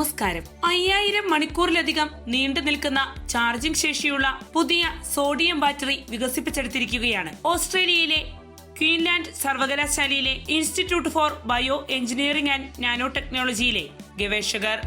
നമസ്കാരം. അയ്യായിരം മണിക്കൂറിലധികം നീണ്ടു നിൽക്കുന്ന ചാർജിംഗ് ശേഷിയുള്ള പുതിയ സോഡിയം ബാറ്ററി വികസിപ്പിച്ചെടുത്തിരിക്കുകയാണ്. ഓസ്ട്രേലിയയിലെ ക്വീൻലാൻഡ് സർവകലാശാലയിലെ institute for bio engineering and nano ടെക്നോളജിയിലെ ഗവേഷകർ.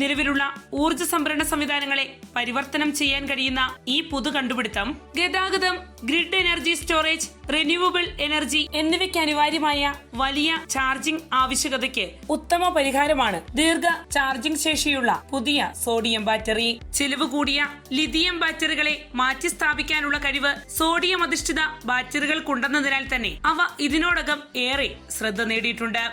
നിലവിലുള്ള ഊർജ സംഭരണ സംവിധാനങ്ങളെ പരിവർത്തനം ചെയ്യാൻ കഴിയുന്ന ഈ പുതു കണ്ടുപിടുത്തം ഗതാഗതം grid energy storage renewable energy എന്നിവയ്ക്ക് അനിവാര്യമായ വലിയ ചാർജിംഗ് ആവശ്യകതയ്ക്ക് ഉത്തമ പരിഹാരമാണ് ദീർഘ ചാർജിംഗ് ശേഷിയുള്ള പുതിയ സോഡിയം ബാറ്ററി ചെലവ് കൂടിയ ലിഥിയം ബാറ്ററികളെ മാറ്റി സ്ഥാപിക്കാനുള്ള കഴിവ് സോഡിയം അധിഷ്ഠിത ബാറ്ററികൾക്കുണ്ടെന്നതിനാൽ തന്നെ അവ ഇതിനോടകം ഏറെ ശ്രദ്ധ നേടിയിട്ടുണ്ട്.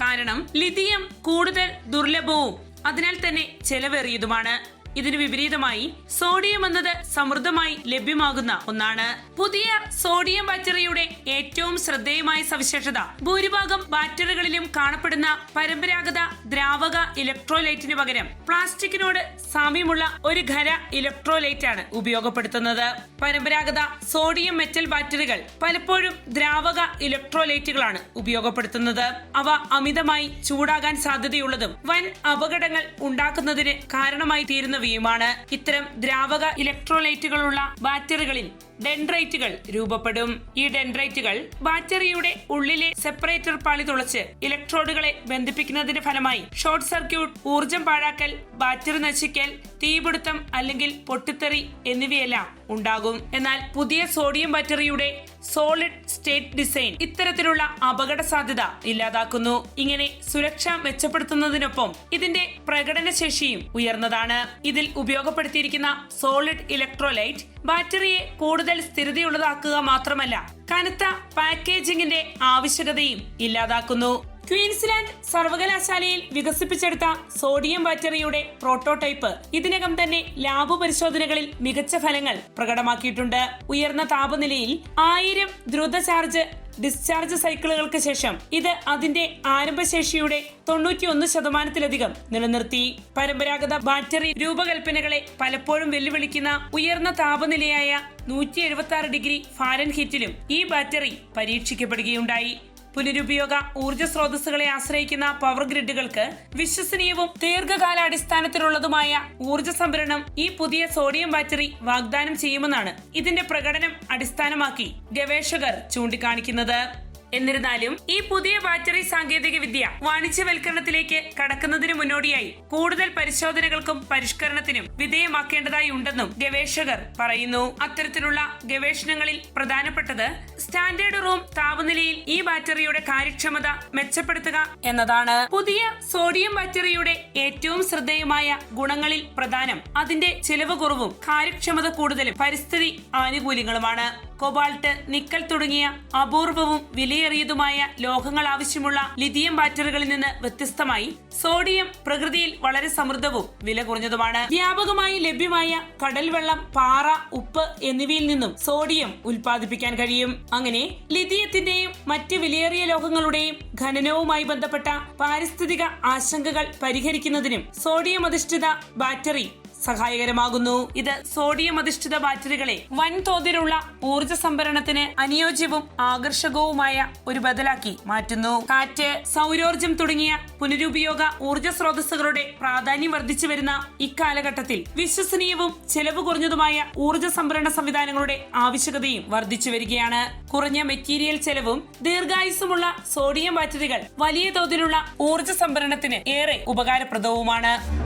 കാരണം ലിഥിയം കൂടുതൽ ദുർലഭവും അതിനാൽ തന്നെ ചെലവേറിയതുമാണ്. ഇതിനു വിപരീതമായി സോഡിയം എന്നത് സമൃദ്ധമായി ലഭ്യമാകുന്ന ഒന്നാണ്. പുതിയ സോഡിയം ബാറ്ററിയുടെ ഏറ്റവും ശ്രദ്ധേയമായ സവിശേഷത ഭൂരിഭാഗം ബാറ്ററികളിലും കാണപ്പെടുന്ന പരമ്പരാഗത ദ്രാവക ഇലക്ട്രോലൈറ്റിന് പകരം പ്ലാസ്റ്റിക്കിനോട് സാമ്യമുള്ള ഒരു ഖര ഇലക്ട്രോലൈറ്റ് ആണ് ഉപയോഗപ്പെടുത്തുന്നത്. പരമ്പരാഗത സോഡിയം മെറ്റൽ ബാറ്ററികൾ പലപ്പോഴും ദ്രാവക ഇലക്ട്രോലൈറ്റുകളാണ് ഉപയോഗപ്പെടുത്തുന്നത്. അവ അമിതമായി ചൂടാകാൻ സാധ്യതയുള്ളതും വൻ അപകടങ്ങൾ ഉണ്ടാക്കുന്നതിന് കാരണമായി തീരുന്നവയുമാണ് ഇത്തരം ദ്രാവക ഇലക്ട്രോലൈറ്റുകളുള്ള ബാറ്ററികളിൽ ഡെൻഡ്രൈറ്റുകൾ രൂപപ്പെടും. ഈ ഡെൻഡ്രൈറ്റുകൾ ബാറ്ററിയുടെ ഉള്ളിലെ സെപ്പറേറ്റർ പാളി തുളച്ച് ഇലക്ട്രോഡുകളെ ബന്ധിപ്പിക്കുന്നതിന്റെ ഫലമായി ഷോർട്ട് സർക്യൂട്ട് ഊർജം പാഴാക്കൽ ബാറ്ററി നശിക്കൽ തീപിടുത്തം അല്ലെങ്കിൽ പൊട്ടിത്തെറി എന്നിവയെല്ലാം ഉണ്ടാകും. എന്നാൽ പുതിയ സോഡിയം ബാറ്ററിയുടെ സോളിഡ് സ്റ്റേറ്റ് ഡിസൈൻ ഇത്തരത്തിലുള്ള അപകട സാധ്യത ഇല്ലാതാക്കുന്നു. ഇങ്ങനെ സുരക്ഷ മെച്ചപ്പെടുത്തുന്നതിനൊപ്പം ഇതിന്റെ പ്രകടനശേഷിയും ഉയർന്നതാണ്. ഇതിൽ ഉപയോഗപ്പെടുത്തിയിരിക്കുന്ന സോളിഡ് ഇലക്ട്രോലൈറ്റ് ബാറ്ററിയെ കൂടുതൽ സ്ഥിരതയുള്ളതാക്കുക മാത്രമല്ല കനത്ത പാക്കേജിംഗിന്റെ ആവശ്യകതയും ഇല്ലാതാക്കുന്നു. ക്വീൻസ്ലാൻഡ് സർവകലാശാലയിൽ വികസിപ്പിച്ചെടുത്ത സോഡിയം ബാറ്ററിയുടെ പ്രോട്ടോടൈപ്പ് ഇതിനകം തന്നെ ലാബ് പരിശോധനകളിൽ മികച്ച ഫലങ്ങൾ പ്രകടമാക്കിയിട്ടുണ്ട്. ഉയർന്ന താപനിലയിൽ ആയിരം ദ്രുത ചാർജ് ഡിസ്ചാർജ് സൈക്കിളുകൾക്ക് ശേഷം ഇത് അതിന്റെ ആരംഭശേഷിയുടെ തൊണ്ണൂറ്റിയൊന്ന് ശതമാനത്തിലധികം നിലനിർത്തി. പരമ്പരാഗത ബാറ്ററി രൂപകൽപ്പനകളെ പലപ്പോഴും വെല്ലുവിളിക്കുന്ന ഉയർന്ന താപനിലയായ നൂറ്റി ഡിഗ്രി ഫാരൻഹീറ്റിലും ഈ ബാറ്ററി പരീക്ഷിക്കപ്പെടുകയുണ്ടായി. പുനരുപയോഗ ഊർജ സ്രോതസ്സുകളെ ആശ്രയിക്കുന്ന പവർ ഗ്രിഡുകൾക്ക് വിശ്വസനീയവും ദീർഘകാലാടിസ്ഥാനത്തിലുള്ളതുമായ ഊർജ സംഭരണം ഈ പുതിയ സോഡിയം ബാറ്ററി വാഗ്ദാനം ചെയ്യുമെന്നാണ് ഇതിന്റെ പ്രകടനം അടിസ്ഥാനമാക്കി ഗവേഷകർ ചൂണ്ടിക്കാണിക്കുന്നത്. എന്നിരുന്നാലും ഈ പുതിയ ബാറ്ററി സാങ്കേതിക വിദ്യ വാണിജ്യവൽക്കരണത്തിലേക്ക് കടക്കുന്നതിന് മുന്നോടിയായി കൂടുതൽ പരിശോധനകൾക്കും പരിഷ്കരണത്തിനും വിധേയമാക്കേണ്ടതായി ഉണ്ടെന്നും ഗവേഷകർ പറയുന്നു. അത്തരത്തിലുള്ള ഗവേഷണങ്ങളിൽ പ്രധാനപ്പെട്ടത് സ്റ്റാൻഡേർഡ് റൂം താപനിലയിൽ ഈ ബാറ്ററിയുടെ കാര്യക്ഷമത മെച്ചപ്പെടുത്തുക എന്നതാണ്. പുതിയ സോഡിയം ബാറ്ററിയുടെ ഏറ്റവും ശ്രദ്ധേയമായ ഗുണങ്ങളിൽ പ്രധാനം അതിന്റെ ചെലവ് കുറവും കാര്യക്ഷമത കൂടുതലും പരിസ്ഥിതി ആനുകൂല്യങ്ങളുമാണ്. കൊബാൾട്ട് നിക്കൽ തുടങ്ങിയ അപൂർവവും വിലയേറിയതുമായ ലോഹങ്ങൾ ആവശ്യമുള്ള ലിഥിയം ബാറ്ററികളിൽ നിന്ന് വ്യത്യസ്തമായി സോഡിയം പ്രകൃതിയിൽ വളരെ സമൃദ്ധവും വില കുറഞ്ഞതുമാണ്. വ്യാപകമായി ലഭ്യമായ കടൽ വെള്ളം പാറ ഉപ്പ് എന്നിവയിൽ നിന്നും സോഡിയം ഉൽപ്പാദിപ്പിക്കാൻ കഴിയും. അങ്ങനെ ലിഥിയത്തിന്റെയും മറ്റ് വിലയേറിയ ലോഹങ്ങളുടെയും ഖനനവുമായി ബന്ധപ്പെട്ട പാരിസ്ഥിതിക ആശങ്കകൾ പരിഹരിക്കുന്നതിനും സോഡിയം അധിഷ്ഠിത ബാറ്ററി സഹായകരമാകുന്നു. ഇത് സോഡിയം അധിഷ്ഠിത ബാറ്ററികളെ വൻതോതിലുള്ള ഊർജ സംഭരണത്തിന് അനുയോജ്യവും ആകർഷകവുമായ ഒരു ബദലാക്കി മാറ്റുന്നു. കാറ്റ് സൗരോർജം തുടങ്ങിയ പുനരുപയോഗ ഊർജ സ്രോതസ്സുകളുടെ പ്രാധാന്യം വർദ്ധിച്ചു വരുന്ന ഇക്കാലഘട്ടത്തിൽ വിശ്വസനീയവും ചെലവ് കുറഞ്ഞതുമായ ഊർജ സംഭരണ സംവിധാനങ്ങളുടെ ആവശ്യകതയും വർദ്ധിച്ചു വരികയാണ്. കുറഞ്ഞ മെറ്റീരിയൽ ചെലവും ദീർഘായുസുമുള്ള സോഡിയം ബാറ്ററികൾ വലിയ തോതിലുള്ള ഊർജ സംഭരണത്തിന് ഏറെ ഉപകാരപ്രദവുമാണ്.